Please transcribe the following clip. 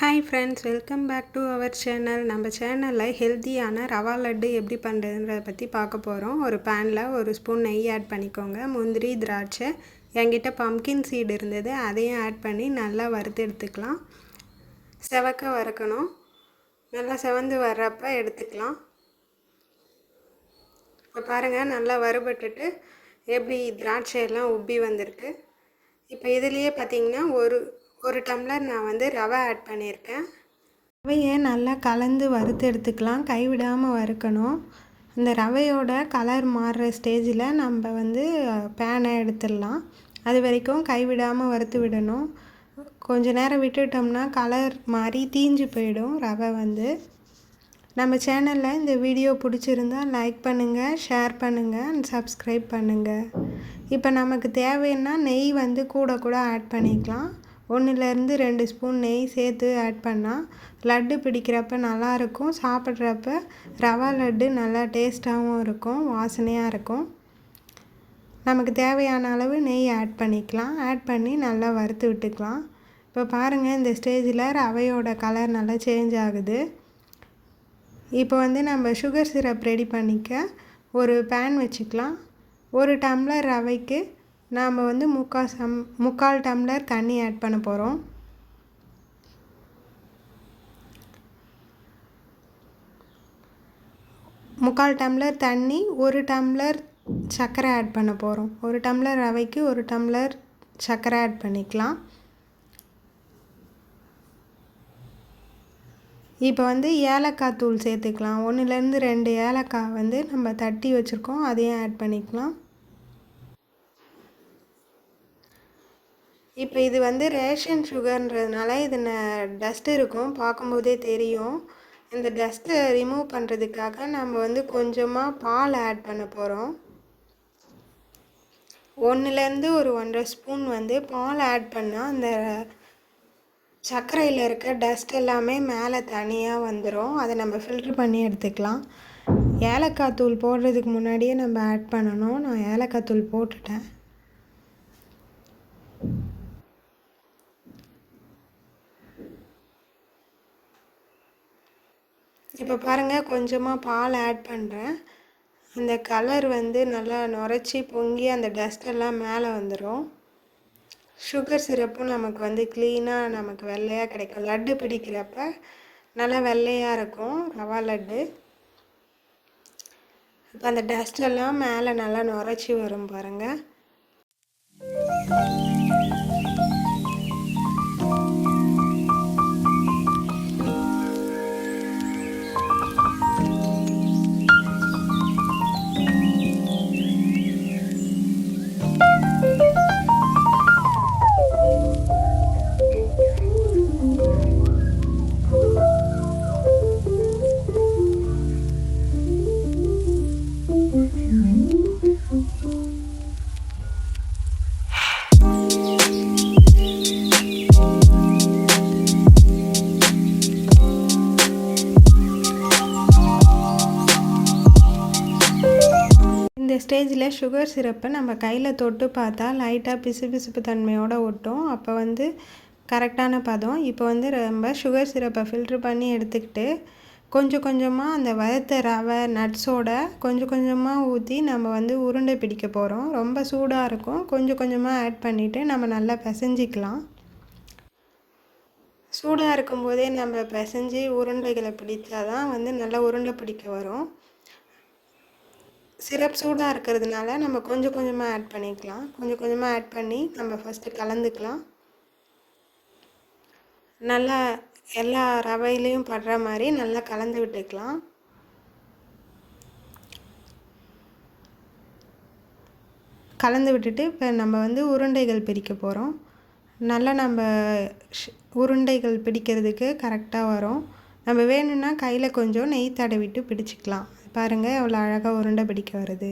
Hi friends welcome back to our channel நம்ம சேனலில் ஹெல்த்தியான ரவா லட்டு எப்படி பண்ணுறதுன்றதை பற்றி பார்க்க போகிறோம் ஒரு பேனில் ஒரு ஸ்பூன் நெய் ஆட் பண்ணிக்கோங்க. முந்திரி திராட்சை என்கிட்ட பம்கின் சீடு இருந்தது. அதையும் ஆட் பண்ணி நல்லா வறுத்து எடுத்துக்கலாம். செவக்க வறுக்கணும். நல்லா செவந்து வர்றப்ப எடுத்துக்கலாம். இப்போ பாருங்கள் நல்லா வறுபட்டுட்டு எப்படி திராட்சையெல்லாம் உப்பி வந்திருக்கு. இப்போ இதுலேயே பார்த்திங்கன்னா ஒரு ஒரு டம்ளர் நான் வந்து ரவை ஆட் பண்ணியிருக்கேன். ரவையை நல்லா கலந்து வறுத்து எடுத்துக்கலாம். கைவிடாமல் வறுக்கணும். அந்த ரவையோட கலர் மாறுற ஸ்டேஜில் நம்ம வந்து பேனை எடுத்துடலாம். அது வரைக்கும் கைவிடாமல் வறுத்து விடணும். கொஞ்ச நேரம் விட்டுட்டோம்னா கலர் மாறி தீஞ்சு போயிடும் ரவை வந்து. நம்ம சேனலில் இந்த வீடியோ பிடிச்சிருந்தா லைக் பண்ணுங்கள் ஷேர் பண்ணுங்கள் அண்ட் சப்ஸ்கிரைப் பண்ணுங்கள் இப்போ நமக்கு தேவைன்னா நெய் வந்து கூட கூட ஆட் பண்ணிக்கலாம். ஒன்றுலேருந்து ரெண்டு ஸ்பூன் நெய் சேர்த்து ஆட் பண்ணால் லட்டு பிடிக்கிறப்ப நல்லாயிருக்கும். சாப்பிட்றப்ப ரவா லட்டு நல்லா டேஸ்ட்டாகவும் இருக்கும் வாசனையாக இருக்கும். நமக்கு தேவையான அளவு நெய் ஆட் பண்ணிக்கலாம். ஆட் பண்ணி நல்லா வறுத்து விட்டுக்கலாம். இப்போ பாருங்கள் இந்த ஸ்டேஜில் ரவையோட கலர் நல்லா சேஞ்ச் ஆகுது. இப்போ வந்து நம்ம சுகர் சிரப் ரெடி பண்ணிக்க ஒரு பேன் வச்சுக்கலாம். ஒரு டம்ளர் ரவைக்கு நாம் வந்து முக்கால் சம் முக்கால் டம்ளர் தண்ணி ஆட் பண்ண போகிறோம் முக்கால் டம்ளர் தண்ணி ஒரு டம்ளர் சர்க்கரை ஆட் பண்ண போகிறோம் ஒரு டம்ளர் ரவைக்கு ஒரு டம்ளர் சர்க்கரை ஆட் பண்ணிக்கலாம். இப்போ வந்து ஏலக்காய் தூள் சேர்த்துக்கலாம். ஒன்றுலேருந்து ரெண்டு ஏலக்காய் வந்து நம்ம தட்டி வச்சுருக்கோம். அதையும் ஆட் பண்ணிக்கலாம். இப்போ இது வந்து ரேஷன் சுகர்ன்றதுனால இது டஸ்ட் இருக்கும் பார்க்கும்போதே தெரியும். இந்த டஸ்ட்டை ரிமூவ் பண்ணுறதுக்காக நம்ம வந்து கொஞ்சமாக பால் ஆட் பண்ண போகிறோம் ஒன்றுலேருந்து ஒரு ஒன்றரை ஸ்பூன் வந்து பால் ஆட் பண்ணால் அந்த சர்க்கரையில் இருக்க டஸ்ட் எல்லாமே மேலே தனியாக வந்துடும் அதை நம்ம ஃபில்ட்ரு பண்ணி எடுத்துக்கலாம். ஏலக்காய் தூள் போடுறதுக்கு முன்னாடியே நம்ம ஆட் பண்ணணும். நான் ஏலக்காய் தூள் போட்டுட்டேன். இப்போ பாருங்கள் கொஞ்சமாக பால் ஆட் பண்ணுறேன் அந்த கலர் வந்து நல்லா நுரைச்சி பொங்கி அந்த டஸ்டெல்லாம் மேலே வந்துடும் சுகர் சிரப்பும் நமக்கு வந்து க்ளீனாக நமக்கு வெள்ளையாக கிடைக்கும். லட்டு பிடிக்கிறப்ப நல்லா வெள்ளையாக இருக்கும். ரவா லட்டு. இப்போ அந்த டஸ்டெல்லாம் மேலே நல்லா நுரைச்சி வரும் பாருங்கள் ஸ்டேஜில் சுகர் சிரப்பை நம்ம கையில் தொட்டு பார்த்தா லைட்டாக பிசு பிசுப்பு தன்மையோடு ஒட்டும். அப்போ வந்து கரெக்டான பதம். இப்போ வந்து நம்ம சுகர் சிரப்பை ஃபில்ட்ரு பண்ணி எடுத்துக்கிட்டு கொஞ்சம் கொஞ்சமாக அந்த வறுத்த ரவை நட்ஸோட கொஞ்சம் கொஞ்சமாக ஊற்றி நம்ம வந்து உருண்டை பிடிக்க போகிறோம் ரொம்ப சூடாக இருக்கும். கொஞ்சம் கொஞ்சமாக ஆட் பண்ணிவிட்டு நம்ம நல்லா பிசைஞ்சிக்கலாம். சூடாக இருக்கும்போதே நம்ம பிசைஞ்சு உருண்டைகளை பிடிச்சா தான் வந்து நல்லா உருண்டை பிடிக்க வரும். சிரப் சூடாக இருக்கிறதுனால நம்ம கொஞ்சம் கொஞ்சமாக ஆட் பண்ணிக்கலாம். கொஞ்சம் கொஞ்சமாக ஆட் பண்ணி நம்ம ஃபஸ்ட்டு கலந்துக்கலாம். நல்லா எல்லா ரவையிலையும் படுற மாதிரி நல்லா கலந்து விட்டுக்கலாம். கலந்து விட்டுட்டு இப்போ நம்ம வந்து உருண்டைகள் பிரிக்க போகிறோம் நல்லா நம்ம உருண்டைகள் பிடிக்கிறதுக்கு கரெக்டாக வரும். நம்ம வேணும்னா கையில் கொஞ்சம் நெய் தடவிட்டு பிடிச்சிக்கலாம். பாருங்கள் எவ்வளோ அழகாக உருண்டை பிடிக்க வருது.